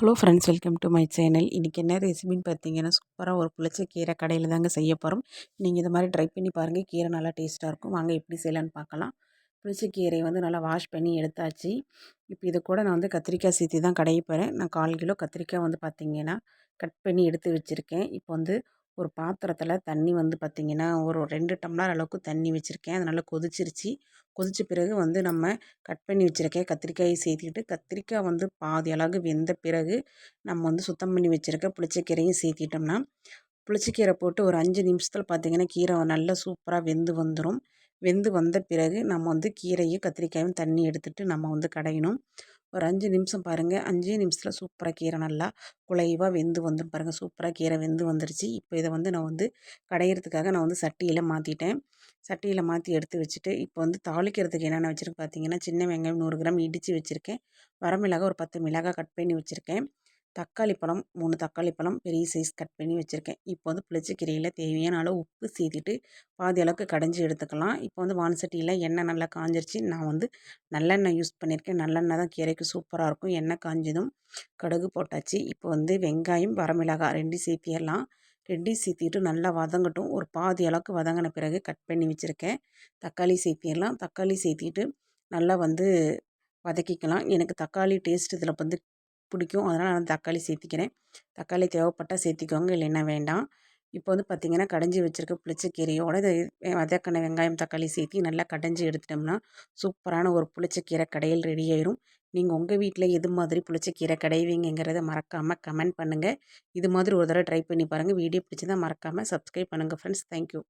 Hello friends welcome to my channel இன்றைக்கி என்ன ரெசிபின்னு பார்த்தீங்கன்னா சூப்பராக ஒரு புளிச்ச கீரை கடையில் தாங்க செய்ய போகிறோம் நீங்கள் இதை மாதிரி ட்ரை பண்ணி பாருங்கள் கீரை நல்லா டேஸ்ட்டாக இருக்கும். வாங்க எப்படி செய்யலான்னு பார்க்கலாம் புளிச்ச கீரையை வந்து நல்லா வாஷ் பண்ணி எடுத்தாச்சு. இப்போ இது கூட நான் வந்து கத்திரிக்காய் சேர்த்து தான் கடைய போகிறேன் நான் கால் கிலோ கத்திரிக்காய் வந்து பார்த்திங்கன்னா கட் பண்ணி எடுத்து வச்சுருக்கேன். இப்போ வந்து ஒரு பாத்திரத்தில் தண்ணி வந்து பார்த்திங்கன்னா ஒரு ரெண்டு டம்ளர் அளவுக்கு தண்ணி வச்சுருக்கேன். அது நல்லா கொதிச்சிருச்சு. கொதித்த பிறகு வந்து நம்ம கட் பண்ணி வச்சுருக்கேன் கத்திரிக்காயை சேர்த்திக்கிட்டு கத்திரிக்காய் வந்து பாதி அளவு வெந்த பிறகு நம்ம வந்து சுத்தம் பண்ணி வச்சுருக்க புளிச்சக்கீரையும் சேர்த்திட்டோம்னா புளிச்சக்கீரை போட்டு ஒரு அஞ்சு நிமிஷத்தில் பார்த்திங்கன்னா கீரை நல்லா சூப்பராக வெந்து வந்துடும் வெந்து வந்த பிறகு நம்ம வந்து கீரையும் கத்திரிக்காயும் தண்ணி எடுத்துகிட்டு நம்ம வந்து கடையணும். ஒரு அஞ்சு நிமிஷம் பாருங்கள் அஞ்சே நிமிஷத்தில் சூப்பராக கீரை நல்லா குலைவாக வெந்து வந்துடும் பாருங்கள் சூப்பராக கீரை வெந்து வந்துருச்சு. இப்போ இதை வந்து நான் வந்து கடையிறதுக்காக நான் வந்து சட்டியில் மாற்றிட்டேன் சட்டியில் மாற்றி எடுத்து வச்சுட்டு இப்போ வந்து தாளிக்கிறதுக்கு என்னென்ன வச்சுருக்கு பார்த்தீங்கன்னா சின்ன வெங்காயம் நூறு கிராம் இடித்து வச்சுருக்கேன். வரமிளகா ஒரு பத்து மிளகாய் கட் பண்ணி வச்சுருக்கேன். தக்காளி பழம் மூணு தக்காளி பழம் பெரிய சைஸ் கட் பண்ணி வச்சுருக்கேன். இப்போ வந்து புளிச்சக்கீரையில் தேவையான அளவு உப்பு சேர்த்திட்டு பாதி அளவுக்கு கடைஞ்சி எடுத்துக்கலாம். இப்போ வந்து வான்சட்டியில் எண்ணெய் நல்லா காஞ்சிருச்சு. நான் வந்து நல்லெண்ணெய் யூஸ் பண்ணியிருக்கேன் நல்லெண்ணெய் தான் கீரைக்கு சூப்பராக இருக்கும். எண்ணெய் காஞ்சதும் கடுகு போட்டாச்சு. இப்போ வந்து வெங்காயம் வரமிளகாய் ரெண்டு சேர்த்திடலாம் ரெண்டையும் சேர்த்திட்டு நல்லா வதங்கட்டும். ஒரு பாதி அளவுக்கு வதங்கின பிறகு கட் பண்ணி வச்சுருக்கேன். தக்காளி சேர்த்திடலாம் தக்காளி சேர்த்திட்டு நல்லா வந்து வதக்கிக்கலாம். எனக்கு தக்காளி டேஸ்ட் இதில் வந்து பிடிக்கும். அதனால் நான் தக்காளி சேர்த்திக்கிறேன் தக்காளி தேவைப்பட்டால் சேர்த்திக்கோங்க இல்லைன்னா வேண்டாம். இப்போ வந்து பார்த்திங்கன்னா கடைஞ்சி வச்சுருக்க புளிச்சக்கீரையோட இதை வதக்கின வெங்காயம் தக்காளி சேர்த்தி நல்லா கடைஞ்சி எடுத்துட்டோம்னா சூப்பரான ஒரு புளிச்சக்கீரை கடையில் ரெடி ஆயிரும். நீங்கள் உங்கள் வீட்டில் எது மாதிரி புளிச்சக்கீரை கடைவீங்கிறத மறக்காமல் கமெண்ட் பண்ணுங்கள் இது மாதிரி ஒரு தடவை ட்ரை பண்ணி பாருங்கள் வீடியோ பிடிச்சதான் மறக்காமல் சப்ஸ்கிரைப் பண்ணுங்கள் ஃப்ரெண்ட்ஸ் தேங்க்யூ